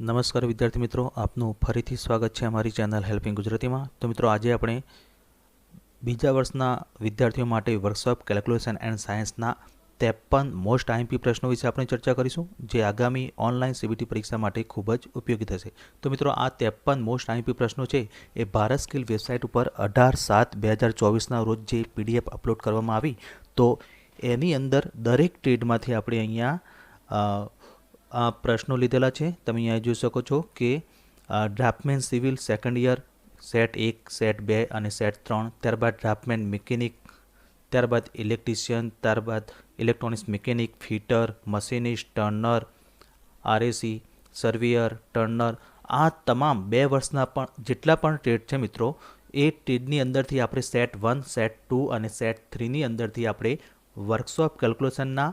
નમસ્કાર વિદ્યાર્થી મિત્રો, આપનું ફરીથી સ્વાગત છે અમારી ચેનલ હેલ્પિંગ ગુજરાતીમાં. તો મિત્રો, આજે આપણે બીજા વર્ષના વિદ્યાર્થીઓ માટે વર્કશોપ, કેલ્ક્યુલેશન એન્ડ સાયન્સના ત્રેપન મોસ્ટ આઈએમપી પ્રશ્નો વિશે આપણે ચર્ચા કરીશું, જે આગામી ઓનલાઈન સીબીટી પરીક્ષા માટે ખૂબ જ ઉપયોગી થશે. તો મિત્રો, આ ત્રેપન મોસ્ટ આઈએમપી પ્રશ્નો છે, એ ભારત સ્કિલ વેબસાઇટ ઉપર અઢાર સાત બે હજાર ચોવીસના રોજ જે પીડીએફ અપલોડ કરવામાં આવી, તો એની અંદર દરેક ટ્રેડમાંથી આપણે અહીંયા આ પ્રશ્નો લીધેલા છે. તમે અહીંયા જોઈ શકો છો કે draftsman civil second year set એક સેટ બે અને સેટ ત્રણ ત્યારબાદ ડ્રાફ્ટમેન મિકેનિક ત્યારબાદ ઇલેક્ટ્રિશિયન ત્યારબાદ electronics mechanic fitter machinist turner R A C સર્વિયર turner આ તમામ બે વર્ષના પણ જેટલા પણ ટ્રેડ છે મિત્રો, એ ટ્રેડની અંદરથી આપણે સેટ વન સેટ ટુ અને સેટ થ્રીની અંદરથી આપણે વર્કશોપ કેલ્ક્યુલેશનના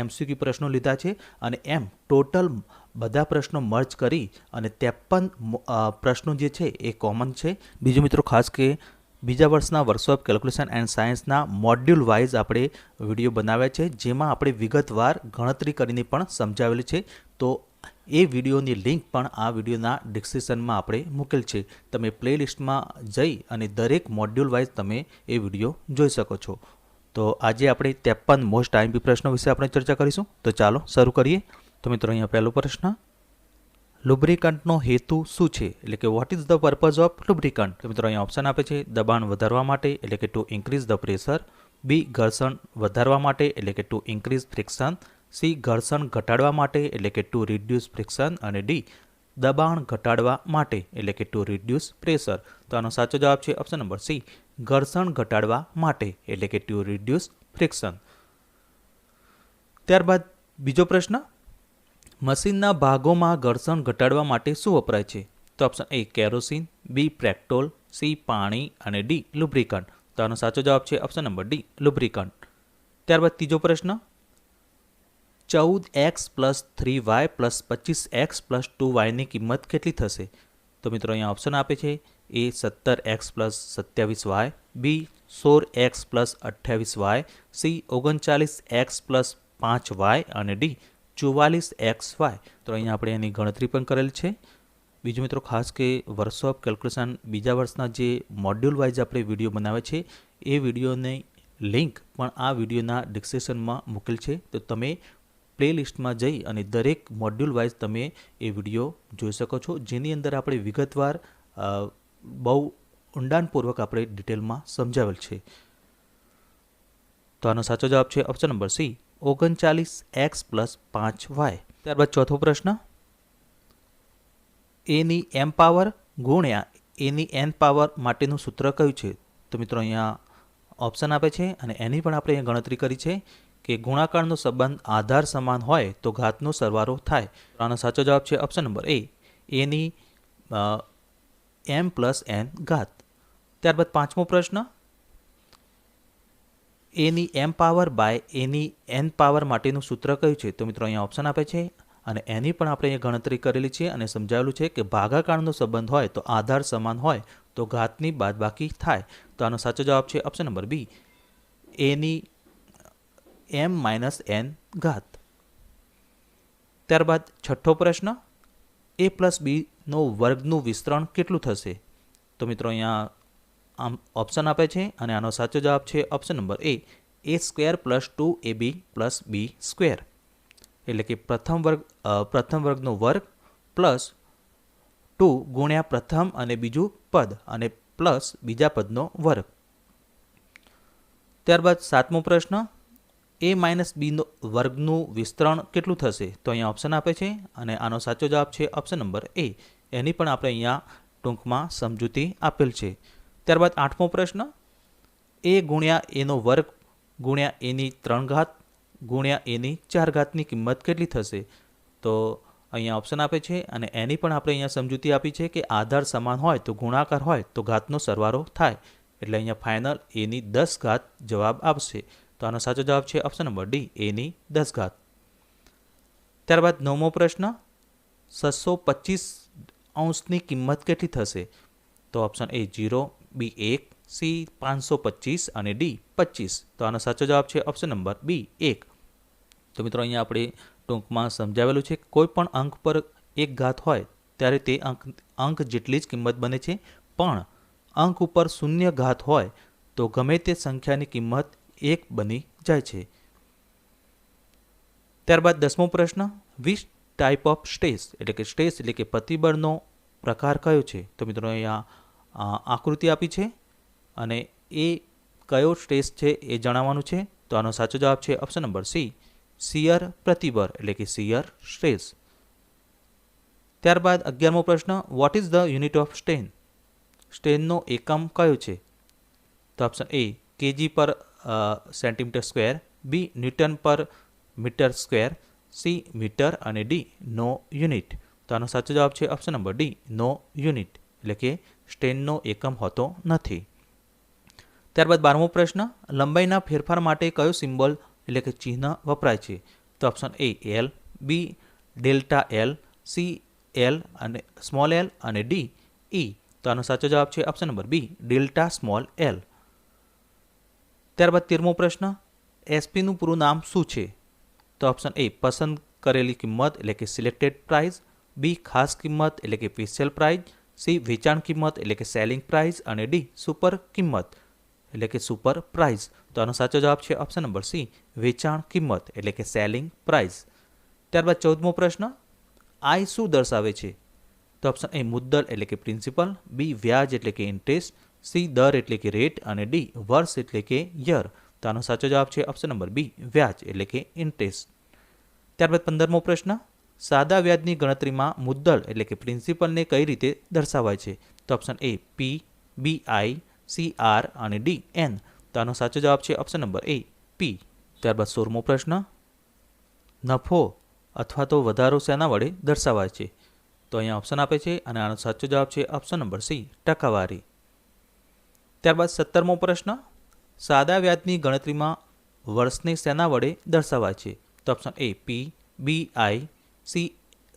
એમસીક્યુ પ્રશ્નો લીધા છે અને એમ ટોટલ બધા પ્રશ્નો મર્જ કરી અને ત્રેપન પ્રશ્નો જે છે એ કોમન છે. બીજો મિત્રો ખાસ કે બીજા વર્ષના વર્કશોપ કેલ્ક્યુલેશન એન્ડ સાયન્સના મોડ્યુલ વાઇઝ આપણે વીડિયો બનાવ્યા છે, જેમાં આપણે વિગતવાર ગણતરી કરીને પણ સમજાવેલી છે. તો એ વિડીયોની લિંક પણ આ વિડીયોના ડિસ્ક્રિપ્શનમાં આપણે મૂકેલ છે. તમે પ્લેલિસ્ટમાં જઈ અને દરેક મોડ્યુલ વાઇઝ તમે એ વીડિયો જોઈ શકો છો. તો આજે આપણે ત્રેપન મોસ્ટ આઈએમપી પ્રશ્નો વિશે આપણે ચર્ચા કરીશું. તો ચાલો, શરૂ કરીએ. તો મિત્રો, અહીંયા પહેલો પ્રશ્ન. લુબ્રિકન્ટનો હેતુ શું છે? એટલે કે what is the purpose of lubricant તો મિત્રો, અહીંયા ઓપ્શન આપે છે દબાણ વધારવા માટે, એટલે કે to increase the pressure B ઘર્ષણ વધારવા માટે, એટલે કે ટુ ઇન્ક્રીઝ ફ્રિક્શન સી ઘર્ષણ ઘટાડવા માટે, એટલે કે ટુ રિડ્યુસ ફ્રિક્શન અને ડી દબાણ ઘટાડવા માટે, એટલે કે ટુ રિડ્યુસ પ્રેશર તો આનો સાચો જવાબ છે ઓપ્શન નંબર સી ઘર્ષણ ઘટાડવા માટે, એટલે કે ટુ રિડ્યુસ ફ્રિક્શન ત્યારબાદ બીજો પ્રશ્ન, મશીનના ભાગોમાં ઘર્ષણ ઘટાડવા માટે શું વપરાય છે? તો ઓપ્શન એ કેરોસીન બી પ્રેક્ટોલ સી પાણી અને ડી લુબ્રિકન્ટ તો આનો સાચો જવાબ છે ઓપ્શન નંબર ડી લુબ્રિકન્ટ ત્યારબાદ ત્રીજો પ્રશ્ન, ચૌદ X plus three Y plus પચીસ એક્સ પ્લસ ટુ વાયની કિંમત કેટલી થશે? તો મિત્રો અહીંયા ઓપ્શન આપે છે એ સત્તર એક્સ પ્લસ સત્યાવીસ વાય, બી સોળ એક્સ પ્લસ અઠ્યાવીસ વાય, સી ઓગણચાલીસ એક્સ પ્લસ પાંચ વાય અને ડી ચુવાલીસ એક્સ વાય. તો અહીંયા આપણે એની ગણતરી પણ કરેલ છે. બીજું મિત્રો, ખાસ કે વર્કશોપ કેલ્ક્યુલેશન બીજા વર્ષના જે મોડ્યુલ વાઇઝ આપણે વીડિયો બનાવે છે, એ વિડીયોની લિંક પણ આ વિડીયોના ડિસ્ક્રિપ્શનમાં મૂકેલ છે. તો તમે પ્લેલિસ્ટમાં જઈ અને દરેક મોડ્યુલ વાઇઝ તમે એ વીડિયો જોઈ શકો છો. જેની અંદર આપણે વિગતવાર બહુ ઊંડાણપૂર્વક આપણે ડિટેલમાં સમજાવેલ છે. તો આનો સાચો જવાબ છે ઓપ્શન નંબર સી ઓગણચાલીસ એક્સ પ્લસ પાંચ વાય ત્યારબાદ ચોથો પ્રશ્ન એની એમ પાવર ગુણ્યા એની એન પાવર માટેનું સૂત્ર કયું છે? તો મિત્રો અહીંયા ઓપ્શન આપે છે અને એની પણ આપણે અહીંયા ગણતરી કરી છે કે ગુણાકારનો સંબંધ આધાર સમાન હોય તો ઘાતનો સરવારો થાય. આનો સાચો જવાબ છે ઓપ્શન નંબર એ એની એમ પ્લસ એન ઘાત. ત્યારબાદ પાંચમો પ્રશ્ન. એની એમ પાવર બાય એની એન પાવર માટેનું સૂત્ર કયું છે? તો મિત્રો અહીંયા ઓપ્શન આપે છે અને એની પણ આપણે અહીંયા ગણતરી કરેલી છે અને સમજાવેલું છે કે ભાગાકારનો સંબંધ હોય તો આધાર સમાન હોય તો ઘાતની બાદબાકી થાય. તો આનો સાચો જવાબ છે ઓપ્શન નંબર બી એની એમ માઇનસ એન ઘાત. ત્યારબાદ છઠ્ઠો પ્રશ્ન. એ પ્લસ બીનો વર્ગનું વિસ્તરણ કેટલું થશે? તો મિત્રો અહીંયા આમ ઓપ્શન આપે છે અને આનો સાચો જવાબ છે option number A A square plus two A B plus B square એટલે કે પ્રથમ વર્ગ પ્રથમ વર્ગનો વર્ગ પ્લસ ટુ ગુણ્યા પ્રથમ અને બીજું પદ અને પ્લસ બીજા પદનો વર્ગ. ત્યારબાદ સાતમો પ્રશ્ન. એ માઇનસ બીનો વર્ગનું વિસ્તરણ કેટલું થશે? તો અહીંયા ઓપ્શન આપે છે અને આનો સાચો જવાબ છે ઓપ્શન નંબર એ એની પણ આપણે અહીંયા ટૂંકમાં સમજૂતી આપેલ છે. ત્યારબાદ આઠમો પ્રશ્ન, એ ગુણ્યા એનો વર્ગ ગુણ્યા એની ત્રણ ઘાત ગુણ્યા એની ચાર ઘાતની કિંમત કેટલી થશે? તો અહીંયા ઓપ્શન આપે છે અને એની પણ આપણે અહીંયા સમજૂતી આપી છે કે આધાર સમાન હોય તો ગુણાકાર હોય તો ઘાતનો સરવારો થાય. એટલે અહીંયા ફાઇનલ એની દસ ઘાત જવાબ આપશે. તો આનો સાચો જવાબ છે ઓપ્શન નંબર ડી એની દસ ઘાત. ત્યારબાદ નવમો પ્રશ્ન, છસો પચીસ અંશની કિંમત કેટલી થશે? તો ઓપ્શન એ જીરો બી એક સી પાંચસો પચીસ અને ડી પચીસ. તો આનો સાચો જવાબ છે ઓપ્શન નંબર બી એક. તો મિત્રો અહીંયા આપણે ટૂંકમાં સમજાવેલું છે, કોઈ પણ અંક પર એક ઘાત હોય, ત્યારે તે અંક અંક જેટલી જ કિંમત બને છે. પણ અંક ઉપર શૂન્ય ઘાત હોય, તો ગમે તે સંખ્યાની કિંમત એક બની જાય છે. ત્યારબાદ દસમો પ્રશ્ન વિચ ટાઈપ ઓફ સ્ટેસ એટલે કે સ્ટેસ એટલે કે પ્રતિબળનો પ્રકાર કયો છે? તો મિત્રો અહીંયા આકૃતિ આપી છે અને એ કયો સ્ટેસ છે એ જણાવવાનું છે. તો આનો સાચો જવાબ છે ઓપ્શન નંબર સી સિયર પ્રતિબળ, એટલે કે સિયર સ્ટ્રેસ ત્યારબાદ અગિયારમો પ્રશ્ન what is the unit of strain સ્ટેનનો એકમ કયો છે? તો ઓપ્શન એ કેજી પર સેન્ટીમીટર સ્ક્વેર બી ન્યૂટન પર મીટર સ્ક્વેર સી મીટર અને ડી નો યુનિટ. તો આનો સાચો જવાબ છે option number D, no unit. એટલે કે સ્ટેનનો એકમ હોતો નથી. ત્યારબાદ બારમો પ્રશ્ન, લંબાઈના ફેરફાર માટે કયો સિમ્બોલ એટલે કે ચિહ્ન વપરાય છે? તો option A L B delta L C L અને સ્મોલ એલ અને ડી ઈ તો આનો સાચો જવાબ છે option number B delta small L ત્યારબાદ તેરમો પ્રશ્ન એસપીનું પૂરું નામ શું છે? તો ઓપ્શન એ પસંદ કરેલી કિંમત એટલે કે સિલેક્ટેડ પ્રાઇસ બી ખાસ કિંમત એટલે કે સ્પેશિયલ પ્રાઇસ સી વેચાણ કિંમત એટલે કે સેલિંગ પ્રાઇસ અને ડી સુપર કિંમત એટલે કે સુપર પ્રાઇસ તો આનો સાચો જવાબ છે ઓપ્શન નંબર સી વેચાણ કિંમત એટલે કે સેલિંગ પ્રાઇસ ત્યારબાદ ચૌદમો પ્રશ્ન આઈ શું દર્શાવે છે તો ઓપ્શન એ મુદ્દલ એટલે કે પ્રિન્સિપલ બી વ્યાજ એટલે કે ઇન્ટરેસ્ટ સી દર એટલે કે રેટ અને ડી વર્ષ એટલે કે યર તો આનો સાચો જવાબ છે ઓપ્શન નંબર બી વ્યાજ એટલે કે ઇન્ટરેસ્ટ ત્યારબાદ પંદરમો પ્રશ્ન, સાદા વ્યાજની ગણતરીમાં મુદ્દલ એટલે કે પ્રિન્સિપલને કઈ રીતે દર્શાવાય છે? તો option A P B I C R અને ડી એન તો આનો સાચો જવાબ છે ઓપ્શન નંબર એ પી ત્યારબાદ સોળમો પ્રશ્ન, નફો અથવા તો વધારો શેના વડે દર્શાવાય છે? તો અહીંયા ઓપ્શન આપે છે અને આનો સાચો જવાબ છે ઓપ્શન નંબર સી ટકાવારી. ત્યારબાદ સત્તરમો પ્રશ્ન, સાદા વ્યાજની ગણતરીમાં વર્ષને શેના વડે દર્શાવાય છે? તો option A P B I C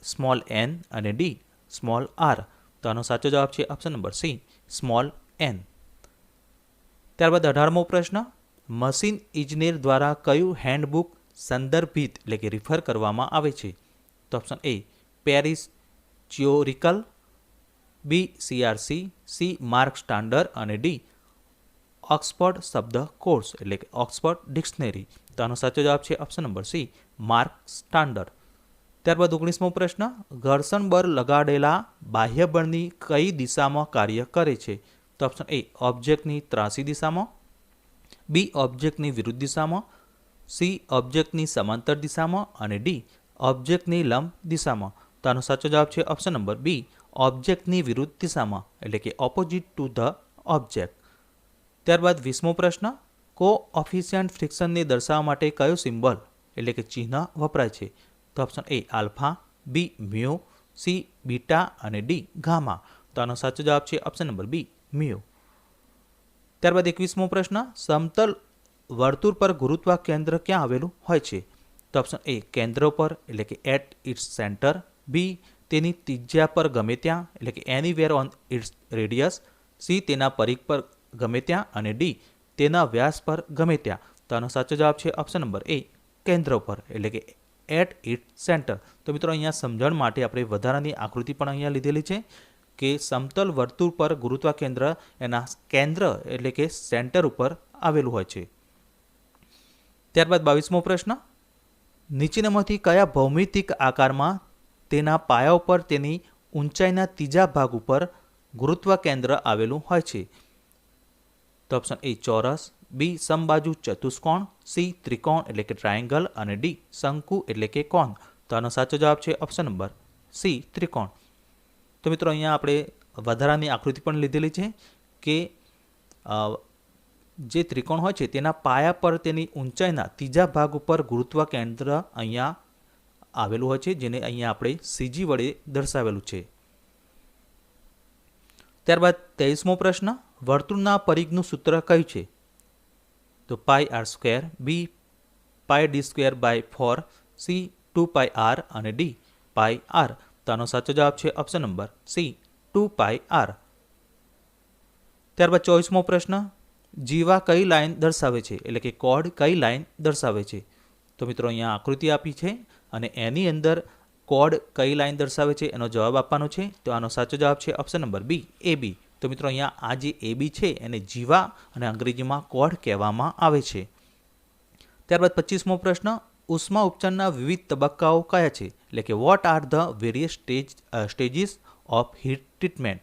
small N અને ડી સ્મોલ આર તો આનો સાચો જવાબ છે option number C small N ત્યારબાદ અઢારમો પ્રશ્ન મશીન ઇજનેર દ્વારા કયું હેન્ડબુક સંદર્ભિત એટલે કે રિફર કરવામાં આવે છે? તો option A Paris ચ્યોરિકલ B CRC C mark standard અને ડી ઓક્સફર્ડ શબ્દ કોર્સ એટલે કે ઓક્સફર્ડ ડિક્શનરી તો આનો સાચો જવાબ છે option number C mark standard ત્યારબાદ ઓગણીસમો પ્રશ્ન, ઘર્ષણ બળ લગાડેલા બાહ્ય બળની કઈ દિશામાં કાર્ય કરે છે? તો ઓપ્શન એ ઓબ્જેક્ટની ત્રાસી દિશામાં. બી ઓબ્જેક્ટની વિરુદ્ધ દિશામાં. સી ઓબ્જેક્ટની સમાંતર દિશામાં. અને ડી ઓબ્જેક્ટની લંબ દિશામાં. તો આનો સાચો જવાબ છે ઓપ્શન નંબર બી ઓબ્જેક્ટની વિરુદ્ધ દિશામાં. એટલે કે ઓપોઝિટ ટુ ધ ઓબ્જેક્ટ ત્યારબાદ વીસમો પ્રશ્ન કો ઓફિશિયન્ટ ફ્રિક્શનને દર્શાવવા માટે કયો સિમ્બલ એટલે કે ચિહ્ન વપરાય છે? તો option A alpha B mu C beta અને ડી ગામા. તો આનો સાચો જવાબ છે ઓપ્શન નંબર બી મ્યુ. ત્યારબાદ એકવીસમો પ્રશ્ન, સમતલ વર્તુળ પર ગુરુત્વા કેન્દ્ર ક્યાં આવેલું હોય છે? તો ઓપ્શન એ કેન્દ્ર પર, એટલે કે એટ ઇટ્સ સેન્ટર બી તેની ત્રિજ્યા પર ગમે ત્યાં, એટલે કે anywhere on its radius C તેના પરિઘ પર ગમે ત્યાં. અને ડી તેના વ્યાસ પર ગમે ત્યાં. તો આનો સાચો જવાબ છે ઓપ્શન નંબર એ કેન્દ્ર પર એટલે કે એટ ઇટ સેન્ટર તો મિત્રો અહીંયા સમજણ માટે આપણે વધારાની આકૃતિ પણ અહીંયા લીધેલી છે કે સમતલ વર્તુળ પર ગુરુત્વા કેન્દ્ર એના કેન્દ્ર એટલે કે સેન્ટર ઉપર આવેલું હોય છે. ત્યારબાદ બાવીસમો પ્રશ્ન, નીચેનામાંથી કયા ભૌમિતિક આકારમાં તેના પાયા ઉપર તેની ઊંચાઈના ત્રીજા ભાગ ઉપર ગુરુત્વ કેન્દ્ર આવેલું હોય છે? તો ઓપ્શન એ ચોરસ. બી સમબાજુ ચતુષ્કોણ. સી ત્રિકોણ, એટલે કે ટ્રાયેંગલ અને ડી શંકુ, એટલે કે કોણ. તો આનો સાચો જવાબ છે ઓપ્શન નંબર સી ત્રિકોણ. તો મિત્રો, અહીંયા આપણે વધારાની આકૃતિ પણ લીધેલી છે કે જે ત્રિકોણ હોય છે, તેના પાયા પર તેની ઊંચાઈના ત્રીજા ભાગ ઉપર ગુરુત્વ કેન્દ્ર અહીંયા આવેલું હોય છે, જેને અહીંયા આપણે સીજી વડે દર્શાવેલું છે. ત્યારબાદ તેવીસમો પ્રશ્ન. વર્તુળના પરિઘનું સૂત્ર કયું છે? તો pi R square B pi D square by four C two pi R અને ડી પાઈ આર તો આનો સાચો જવાબ છે option number C two pi R ત્યારબાદ ચોવીસમો પ્રશ્ન, જીવા કઈ લાઈન દર્શાવે છે? એટલે કે કોડ કઈ લાઈન દર્શાવે છે? તો મિત્રો અહીંયા આકૃતિ આપી છે અને એની અંદર કોડ કઈ લાઈન દર્શાવે છે એનો જવાબ આપવાનો છે. તો આનો સાચો જવાબ છે ઓપ્શન નંબર બી એ બી તો મિત્રો અહીંયા આ જે એબી છે એને જીવા અને અંગ્રેજીમાં કોડ કહેવામાં આવે છે. ત્યારબાદ પચીસમો પ્રશ્ન, ઉષ્મા ઉપચારના વિવિધ તબક્કાઓ કયા છે? એટલે કે what are the various stage stages of heat treatment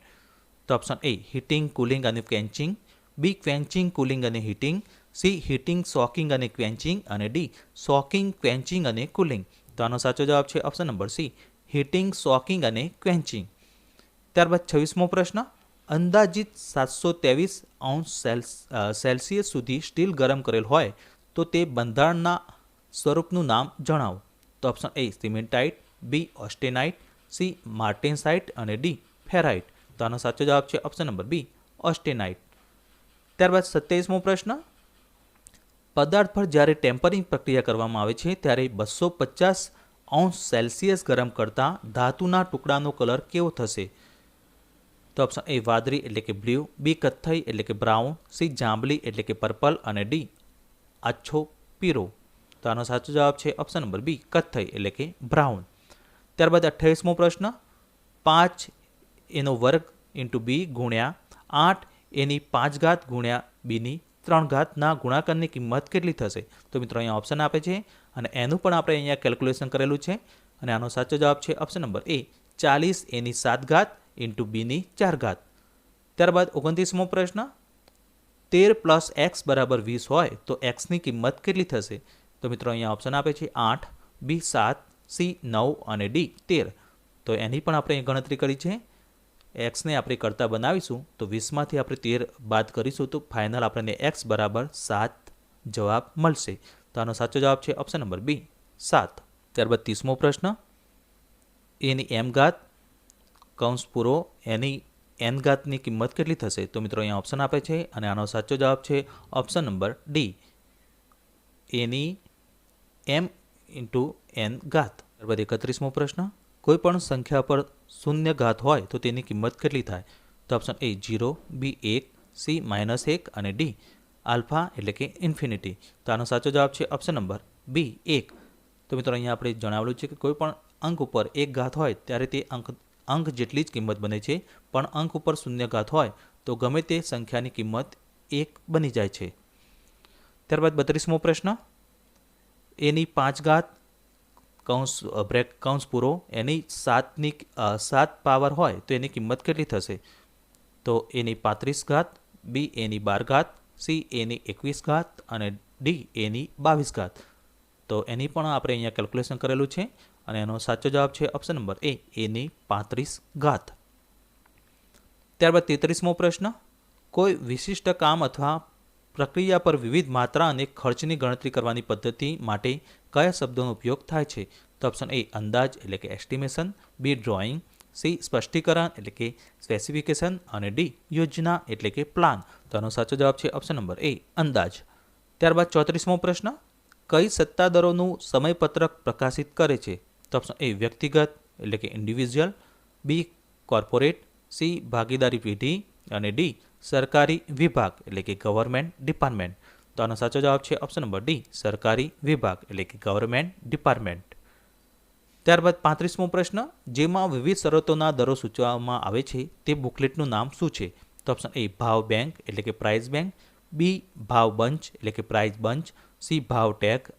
તો ઓપ્શન એ હીટિંગ કુલિંગ અને ક્વેન્ચિંગ બી ક્વેન્ચિંગ કુલિંગ અને હીટિંગ સી હીટિંગ સોકિંગ અને ક્વેન્ચિંગ અને ડી સોકિંગ ક્વેન્ચિંગ અને કુલિંગ તો આનો સાચો જવાબ છે option number C heating soaking અને ક્વેન્ચિંગ ત્યારબાદ છવ્વીસમો પ્રશ્ન અંદાજિત સાતસો ત્રેવીસ અંશ સેલ્સ સેલ્સિયસ સુધી સ્ટીલ ગરમ કરેલ હોય તો તે બંધારણના સ્વરૂપનું નામ જણાવો. તો option A, cementite, B, austenite, C, martensite અને ડી, ફેરાઇટ. તો આનો સાચો જવાબ છે ઓપ્શન નંબર બી, ઓસ્ટેનાઇટ. ત્યારબાદ સત્યાવીસમો પ્રશ્ન. પદાર્થ પર જ્યારે ટેમ્પરિંગ પ્રક્રિયા કરવામાં આવે છે, ત્યારે બસો પચાસ અંશ સેલ્સિયસ ગરમ કરતાં ધાતુના ટુકડાનો કલર કેવો થશે? તો ઓપ્શન એ વાદળી એટલે કે બ્લુ બી કથ્થઈ એટલે કે બ્રાઉન સી જાંબલી એટલે કે પર્પલ અને ડી આછો પીરો તો આનો સાચો જવાબ છે ઓપ્શન નંબર બી કથ્થઈ એટલે કે બ્રાઉન ત્યારબાદ અઠ્યાવીસમો પ્રશ્ન, પાંચ એનો વર્ગ ઇન્ટુ બી ગુણ્યા આઠ એની પાંચ ઘાત ગુણ્યા બીની ત્રણ ઘાતના ગુણાકારની કિંમત કેટલી થશે? તો મિત્રો અહીંયા ઓપ્શન આપે છે અને એનું પણ આપણે અહીંયા કેલ્ક્યુલેશન કરેલું છે અને આનો સાચો જવાબ છે ઓપ્શન નંબર એ ચાલીસ એની સાત ઘાત ઇન્ટુ બીની ચાર ઘાત. ત્યારબાદ ઓગણત્રીસમો પ્રશ્ન, તેર પ્લસ એક્સ બરાબર વીસ હોય તો એક્સની કિંમત કેટલી થશે? તો મિત્રો અહીંયા ઓપ્શન આપે છે આઠ બી સાત સી નવ અને ડી તેર. તો એની પણ આપણે ગણતરી કરી છે. એક્સને આપણે કરતાં બનાવીશું તો વીસમાંથી આપણે તેર બાદ કરીશું તો ફાઇનલ આપણને એક્સ બરાબર સાત જવાબ મળશે. તો આનો સાચો જવાબ છે ઓપ્શન નંબર બી સાત. ત્યારબાદ ત્રીસમો પ્રશ્ન એની એમ ઘાત કૌંસ પૂરો, એની એન ઘાતની કિંમત કેટલી થશે? તો મિત્રો અહીંયા ઓપ્શન આપે છે અને આનો સાચો જવાબ છે ઓપ્શન નંબર ડી એની એમ ઇન્ટુ એન ઘાત. ત્યારબાદ એકત્રીસમો પ્રશ્ન કોઈપણ સંખ્યા પર શૂન્ય ઘાત હોય તો તેની કિંમત કેટલી થાય? તો ઓપ્શન એ જીરો બી એક સી માઇનસ એક અને ડી આલ્ફા એટલે કે ઇન્ફિનિટી તો આનો સાચો જવાબ છે ઓપ્શન નંબર બી એક. તો મિત્રો અહીંયા આપણે જણાવેલું છે કે કોઈપણ અંક ઉપર એક ઘાત હોય ત્યારે તે અંક અંક જેટલી જ કિંમત બને છે, પણ અંક ઉપર શૂન્ય ઘાત હોય તો ગમે તે સંખ્યાની કિંમત એક બની જાય છે. ત્યારબાદ બત્રીસમો પ્રશ્ન. એની પાંચ ઘાત કૌંસ બ્રેક, કૌંસ પૂરો, એની સાતની સાત પાવર હોય તો એની કિંમત કેટલી થશે? તો એની પાંત્રીસ ઘાત, બી એની બાર ઘાત, સી એની એકવીસ ઘાત અને ડી એની બાવીસ ઘાત. તો એની પણ આપણે અહીંયા કેલ્ક્યુલેશન કરેલું છે. અને એનો સાચો જવાબ છે ઓપ્શન નંબર એ એની પાંત્રીસ ઘાત. ત્યારબાદ તેત્રીસમો પ્રશ્ન, કોઈ વિશિષ્ટ કામ અથવા પ્રક્રિયા પર વિવિધ માત્રા અને ખર્ચની ગણતરી કરવાની પદ્ધતિ માટે કયા શબ્દોનો ઉપયોગ થાય છે? તો ઓપ્શન એ અંદાજ, એટલે કે એસ્ટિમેશન બી ડ્રોઈંગ સી સ્પષ્ટીકરણ, એટલે કે સ્પેસિફિકેશન અને ડી યોજના, એટલે કે પ્લાન તો આનો સાચો જવાબ છે ઓપ્શન નંબર એ અંદાજ. ત્યારબાદ ચોત્રીસમો પ્રશ્ન, કઈ સત્તાદળોનું સમયપત્રક પ્રકાશિત કરે છે? તો ઓપ્શન એ વ્યક્તિગત, એટલે કે ઇન્ડિવિજ્યુઅલ બી કોર્પોરેટ સી ભાગીદારી પેઢી અને ડી સરકારી વિભાગ, એટલે કે ગવર્મેન્ટ ડિપાર્ટમેન્ટ તો આનો સાચો જવાબ છે ઓપ્શન નંબર ડી સરકારી વિભાગ, એટલે કે ગવર્મેન્ટ ડિપાર્ટમેન્ટ ત્યારબાદ પાંત્રીસમો પ્રશ્ન, જેમાં વિવિધ શરતોના દરો સૂચવવામાં આવે છે, તે બુકલેટનું નામ શું છે? તો ઓપ્શન એ ભાવ બેંક એટલે કે પ્રાઇઝ બેંક બી ભાવ બંચ, એટલે કે પ્રાઇઝ બંચ. સી ભાવ ટેગ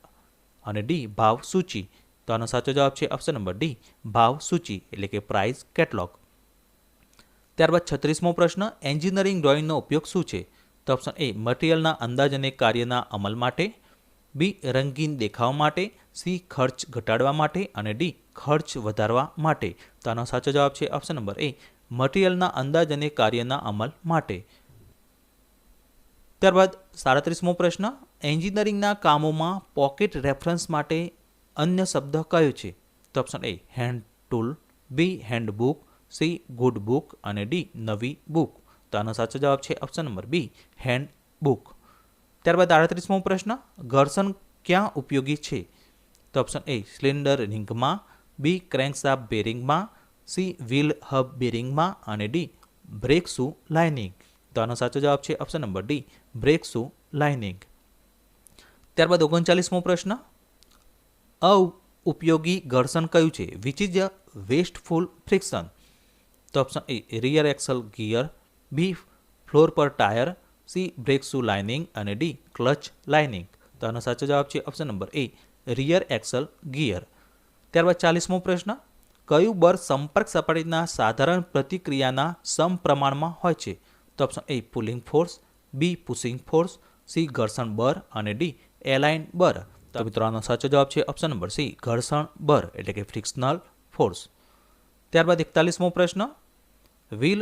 અને ડી ભાવ સૂચિ. તો આનો સાચો જવાબ છે ઓપ્શન નંબર ડી ભાવ સૂચિ, એટલે કે પ્રાઇઝ કેટલોગ ત્યારબાદ છત્રીસમો પ્રશ્ન એન્જિનિયરિંગ ડ્રોઈંગનો ઉપયોગ શું છે? તો ઓપ્શન એ મટીરિયલના અંદાજ અને કાર્યના અમલ માટે. બી રંગીન દેખાવ માટે. સી ખર્ચ ઘટાડવા માટે. અને ડી ખર્ચ વધારવા માટે. તો આનો સાચો જવાબ છે ઓપ્શન નંબર એ મટીરિયલના અંદાજ અને કાર્યના અમલ માટે. ત્યારબાદ સાડત્રીસમો પ્રશ્ન એન્જિનિયરિંગના કામોમાં પોકેટ રેફરન્સ માટે અન્ય શબ્દ કયો છે? તો option A hand tool B hand book C good book અને ડી નવી બુક તો આનો સાચો જવાબ છે option number B hand book ત્યારબાદ આડત્રીસમો પ્રશ્ન, ઘર્ષણ ક્યાં ઉપયોગી છે? તો ઓપ્શન એ સિલિન્ડર રિંગમાં બી ક્રેન્કશાપ બેરિંગમાં સી વ્હીલ હબ બેરિંગમાં અને ડી બ્રેક શુ લાઇનિંગ તો આનો સાચો જવાબ છે option number D brake shoe lining ત્યારબાદ ઓગણચાલીસમો પ્રશ્ન ઉપયોગી ઘર્ષણ કયું છે? Which is a wasteful friction તો option A rear axle gear B floor પર tyre C brake shoe lining અને ડી ક્લચ લાઇનિંગ તો આનો સાચો જવાબ છે option number A rear axle gear ત્યારબાદ ચાલીસમો પ્રશ્ન, કયું બર સંપર્ક સપાટીના સાધારણ પ્રતિક્રિયાના સમપ્રમાણમાં હોય છે? તો option A pulling force B pushing force C ઘર્ષણ બર અને ડી એલાઇન બર તો મિત્રો, આનો સાચો જવાબ છે ઓપ્શન નંબર સી ઘર્ષણ બર એટલે કે ફ્રિક્શનલ ફોર્સ ત્યારબાદ એકતાલીસમો પ્રશ્ન, વ્હીલ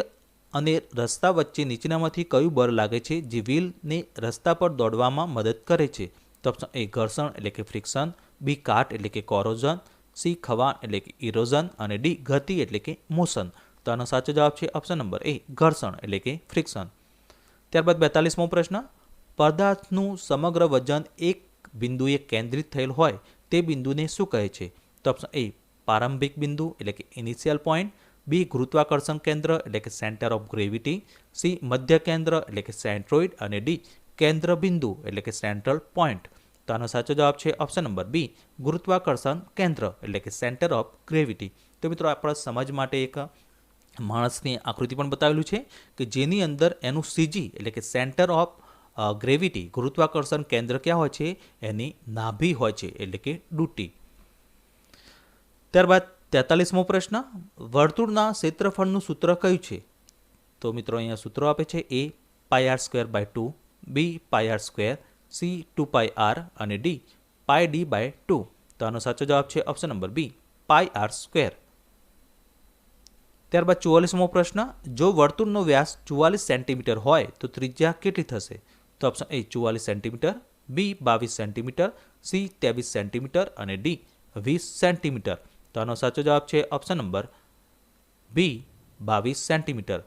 અને રસ્તા વચ્ચે નીચેનામાંથી કયું બર લાગે છે જે વ્હીલને રસ્તા પર દોડવામાં મદદ કરે છે? તો ઓપ્શન એ ઘર્ષણ, એટલે કે ફ્રિક્શન બી કાટ, એટલે કે કોરોઝન સી ખવાન એટલે કે ઇરોઝન અને ડી ગતિ, એટલે કે મોશન તો આનો સાચો જવાબ છે ઓપ્શન નંબર એ ઘર્ષણ, એટલે કે ફ્રિક્શન ત્યારબાદ બેતાલીસમો પ્રશ્ન, પદાર્થનું સમગ્ર વજન એક બિંદુએ કેન્દ્રિત થયેલ હોય તે બિંદુને શું કહે છે? તો ઓપ્શન એ પ્રારંભિક બિંદુ, એટલે કે ઇનિશિયલ પોઈન્ટ બી ગુરુત્વાકર્ષણ કેન્દ્ર, એટલે કે સેન્ટર ઓફ ગ્રેવિટી સી મધ્ય કેન્દ્ર, એટલે કે સેન્ટ્રોઇડ અને ડી કેન્દ્ર બિંદુ, એટલે કે સેન્ટ્રલ પોઈન્ટ તો આનો સાચો જવાબ છે ઓપ્શન નંબર બી ગુરુત્વાકર્ષણ કેન્દ્ર, એટલે કે સેન્ટર ઓફ ગ્રેવિટી તો મિત્રો, આપણા સમજ માટે એક માણસની આકૃતિ પણ બતાવેલું છે કે જેની અંદર એનું સીજી એટલે કે સેન્ટર ઓફ ગ્રેવિટી ગુરુત્વાકર્ષણ કેન્દ્ર ક્યાં હોય છે? એની નાભી હોય છે, એટલે કે ડૂટી. ત્યારબાદ તેતાલીસમો પ્રશ્ન, વર્તુળના ક્ષેત્રફળનું સૂત્ર કયું છે? તો મિત્રો અહીંયા સૂત્રો આપે છે A pi R square by two B pi R square C two pi R અને D pi D by two તો આનો સાચો જવાબ છે option number B pi R square ત્યારબાદ ચુવાલીસમો પ્રશ્ન, જો વર્તુળનો વ્યાસ ચુવાલીસ સેન્ટીમીટર હોય, તો ત્રિજ્યા કેટલી થશે? તો ઓપ્શન એ ચુવાલીસ સેન્ટીમીટર બી બાવીસ સેન્ટીમીટર સી ત્રેવીસ સેન્ટીમીટર અને ડી વીસ સેન્ટીમીટર તો આનો સાચો જવાબ છે ઓપ્શન નંબર બી બાવીસ સેન્ટીમીટર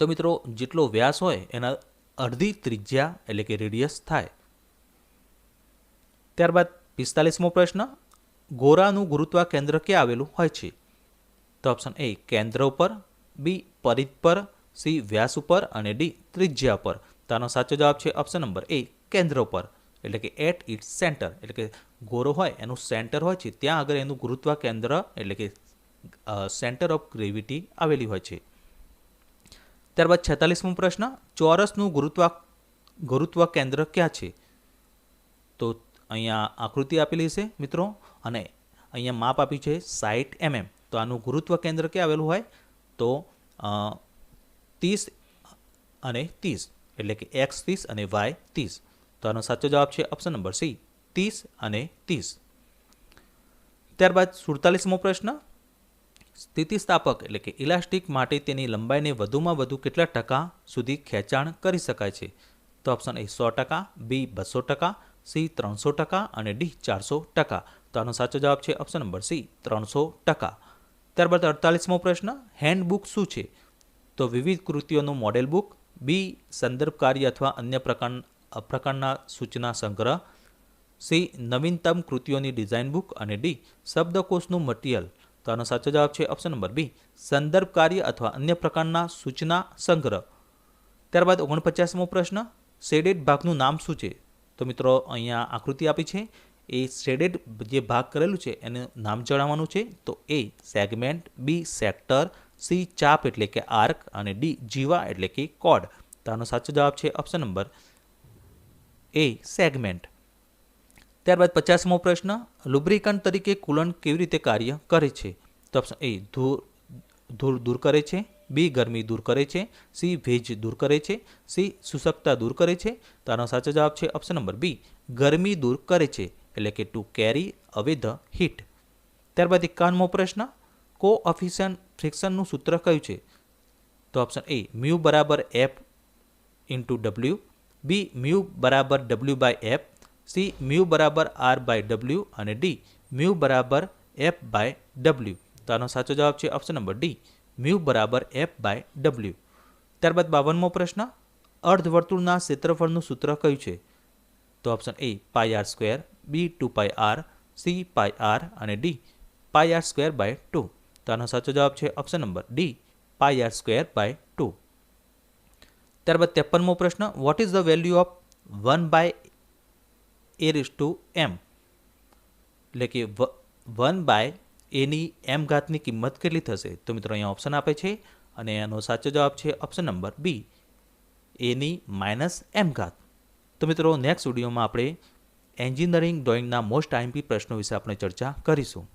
તો મિત્રો, જેટલો વ્યાસ હોય એના અડધી ત્રિજ્યા એટલે કે રેડિયસ થાય. ત્યારબાદ પિસ્તાલીસમો પ્રશ્ન, ગોરાનું ગુરુત્વા કેન્દ્ર ક્યાં આવેલું હોય છે? તો ઓપ્શન એ કેન્દ્ર ઉપર બી પરિત પર સી વ્યાસ ઉપર અને ડી ત્રિજ્યા પર. તો આનો સાચો જવાબ છે ઓપ્શન નંબર એ કેન્દ્ર પર એટલે કે એટ ઇટ સેન્ટર એટલે કે ગોરો હોય, એનું સેન્ટર હોય છે, ત્યાં આગળ એનું ગુરુત્વ કેન્દ્ર એટલે કે સેન્ટર ઓફ ગ્રેવિટી આવેલી હોય છે. ત્યારબાદ છેતાલીસમો પ્રશ્ન, ચોરસનું ગુરુત્વા ગુરુત્વ કેન્દ્ર ક્યાં છે? તો અહીંયા આકૃતિ આપેલી છે મિત્રો, અને અહીંયા માપ આપ્યું છે સાઠ એમએમ તો આનું ગુરુત્વ કેન્દ્ર ક્યાં આવેલું હોય? તો ત્રીસ અને ત્રીસ. એટલે કે એક્સ ત્રીસ અને વાય ત્રીસ. તો આનો સાચો જવાબ છે ઓપ્શન નંબર સી ત્રીસ અને ત્રીસ. ત્યારબાદ સુડતાલીસમો પ્રશ્ન. સ્થિતિસ્થાપક એટલે કે ઇલાસ્ટિક માટે તેની લંબાઈને વધુમાં વધુ કેટલા ટકા સુધી ખેંચાણ કરી શકાય છે? તો ઓપ્શન એ સો ટકા બી બસો ટકા સી ત્રણસો ટકા અને ડી ચારસો ટકા. તો આનો સાચો જવાબ છે ઓપ્શન નંબર સી ત્રણસો ટકા. ત્યારબાદ અડતાલીસમો પ્રશ્ન હેન્ડબુક શું છે? તો વિવિધ કૃતિઓનું મોડેલ બુક બી સંદર્ભ કાર્ય અથવા અન્ય પ્રકાર પ્રકારના સૂચના સંગ્રહ, સી નવીનતમ કૃતિઓની ડિઝાઇન બુક અને ડી શબ્દકોશનું મટીરિયલ. તો આનો સાચો જવાબ છે ઓપ્શન નંબર બી સંદર્ભ કાર્ય અથવા અન્ય પ્રકારના સૂચના સંગ્રહ. ત્યારબાદ ઓગણપચાસમો પ્રશ્ન, શેડેડ ભાગનું નામ શું છે? તો મિત્રો, અહીંયા આકૃતિ આપી છે. એ શેડેડ જે ભાગ કરેલું છે, એનું નામ જણાવવાનું છે. તો A segment, B sector C ચાપ એટલે કે આર્ક અને ડી જીવા એટલે કે કોડ. તો આનો સાચો જવાબ છે ઓપ્શન નંબર એ સેગમેન્ટ. ત્યારબાદ પચાસમો પ્રશ્ન, લુબ્રિકન્ટ તરીકે કુલન કેવી રીતે કાર્ય કરે છે? તો ઓપ્શન એ ધૂર ધૂળ દૂર કરે છે, બી ગરમી દૂર કરે છે, સી ભેજ દૂર કરે છે, સી સુસકતા દૂર કરે છે. તો આનો સાચો જવાબ છે ઓપ્શન નંબર બી, ગરમી દૂર કરે છે, એટલે કે ટુ કેરી અવે ધ હીટ. ત્યારબાદ એકાવનમો પ્રશ્ન કો ઓફિશિયન ફ્રિક્શનનું સૂત્ર કયું છે? તો ઓપ્શન એ મ્યુ બરાબર F into W, B mu બરાબર W by F, C mu બરાબર આર બાય ડબલ્યુ અને ડી મ્યુ બરાબર એફ બાય ડબલ્યુ. તો આનો સાચો જવાબ છે ઓપ્શન નંબર ડી, મ્યુ બરાબર એફ બાય ડબલ્યુ. ત્યારબાદ બાવનમો પ્રશ્ન, અર્ધવર્તુળના ક્ષેત્રફળનું સૂત્ર કયું છે? તો option A pi R square, B two pi R, C pi R અને D pi R square by two. તો આનો સાચો જવાબ છે option number D pi R square by two ત્યારબાદ ત્રેપનમો પ્રશ્ન what is the value of one by A raise to M એટલે કે વન બાય એની એમ ઘાતની કિંમત કેટલી થશે? તો મિત્રો અહીંયા ઓપ્શન આપે છે અને એનો સાચો જવાબ છે ઓપ્શન નંબર બી એની માઇનસ એમ ઘાત. તો મિત્રો નેક્સ્ટ વિડીયોમાં આપણે એન્જિનિયરિંગ ડ્રોઈંગના મોસ્ટ આઈમ્પી પ્રશ્નો વિશે આપણે ચર્ચા કરીશું.